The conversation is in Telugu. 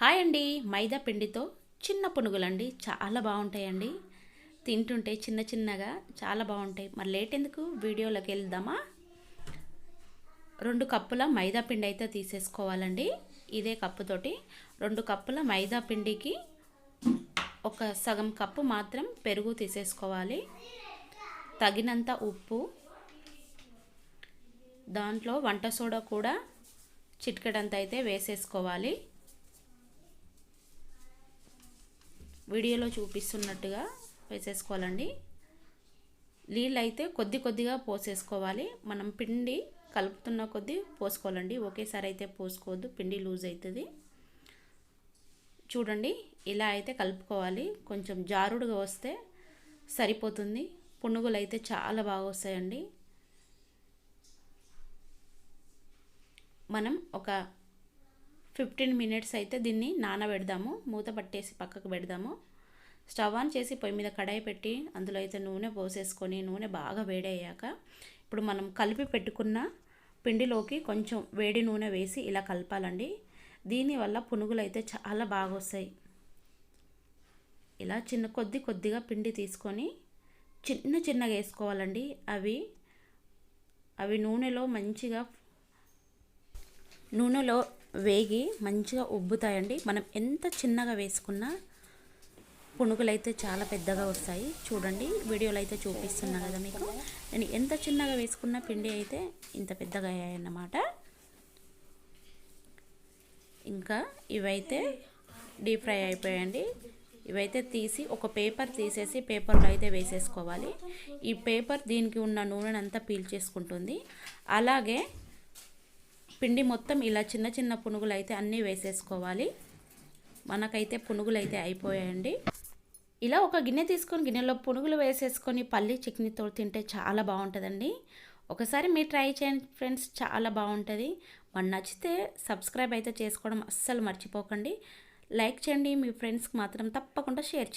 హాయ్ అండి మైదా పిండితో చిన్న పునుగులండి చాలా బాగుంటాయండి. తింటుంటే చిన్న చిన్నగా చాలా బాగుంటాయి. మరి లేట్ ఎందుకు? వీడియోలోకి వెళ్దామా? రెండు కప్పుల మైదా పిండి అయితే తీసేసుకోవాలండి. ఇదే కప్పుతోటి రెండు కప్పుల మైదా పిండికి ఒక సగం కప్పు మాత్రం పెరుగు తీసేసుకోవాలి. తగినంత ఉప్పు దాంట్లో వంట సోడా కూడా చిటికెడంత అయితే వేసేసుకోవాలి. వీడియోలో చూపిస్తున్నట్టుగా వేసేసుకోవాలండి. నీళ్ళు అయితే కొద్ది కొద్దిగా పోసేసుకోవాలి. మనం పిండి కలుపుతున్న కొద్దీ పోసుకోవాలండి. ఒకేసారి అయితే పోసుకోవద్దు. పిండి లూజ్ అవుతుంది చూడండి ఇలా అయితే కలుపుకోవాలి. కొంచెం జారుడుగా వస్తే సరిపోతుంది. పునుగులు అయితే చాలా బాగా వస్తాయండి. మనం ఒక ఫిఫ్టీన్ మినిట్స్ అయితే దీన్ని నానబెడదాము మూత పట్టేసి పక్కకు పెడదాము. స్టవ్ ఆన్ చేసి పొయ్యి మీద కడాయి పెట్టి అందులో అయితే నూనె పోసేసుకొని నూనె బాగా వేడయ్యాక ఇప్పుడు మనం కలిపి పెట్టుకున్న పిండిలోకి కొంచెం వేడి నూనె వేసి ఇలా కలపాలండి. దీనివల్ల పునుగులు అయితే చాలా బాగా వస్తాయి. ఇలా చిన్న కొద్ది కొద్దిగా పిండి తీసుకొని చిన్న చిన్నగా వేసుకోవాలండి. అవి అవి నూనెలో మంచిగా నూనెలో వేగి మంచిగా ఉబ్బుతాయండి. మనం ఎంత చిన్నగా వేసుకున్నా పునుగులు అయితే చాలా పెద్దగా వస్తాయి. చూడండి వీడియోలో అయితే చూపిస్తున్నా కదా మీకు. నేను ఎంత చిన్నగా వేసుకున్న పిండి అయితే ఇంత పెద్దగా అయ్యాయన్నమాట. ఇంకా ఇవైతే డీప్ ఫ్రై అయిపోయాయండి. ఇవైతే తీసి ఒక పేపర్ తీసేసి పేపర్లో అయితే వేసేసుకోవాలి. ఈ పేపర్ దీనికి ఉన్న నూనెనంతా పీల్చేసుకుంటుంది అలాగే పిండి మొత్తం ఇలా చిన్న చిన్న పునుగులు అయితే అన్నీ వేసేసుకోవాలి. మనకైతే పునుగులు అయితే అయిపోయాయండి. ఇలా ఒక గిన్నె తీసుకొని గిన్నెలో పునుగులు వేసేసుకొని పల్లి చికెన్తో తింటే చాలా బాగుంటుందండి. ఒకసారి మీరు ట్రై చేయండి ఫ్రెండ్స్ చాలా బాగుంటుంది. మరి నచ్చితే సబ్స్క్రైబ్ అయితే చేసుకోవడం అస్సలు మర్చిపోకండి. లైక్ చేయండి మీ ఫ్రెండ్స్కి మాత్రం తప్పకుండా షేర్ చేయండి.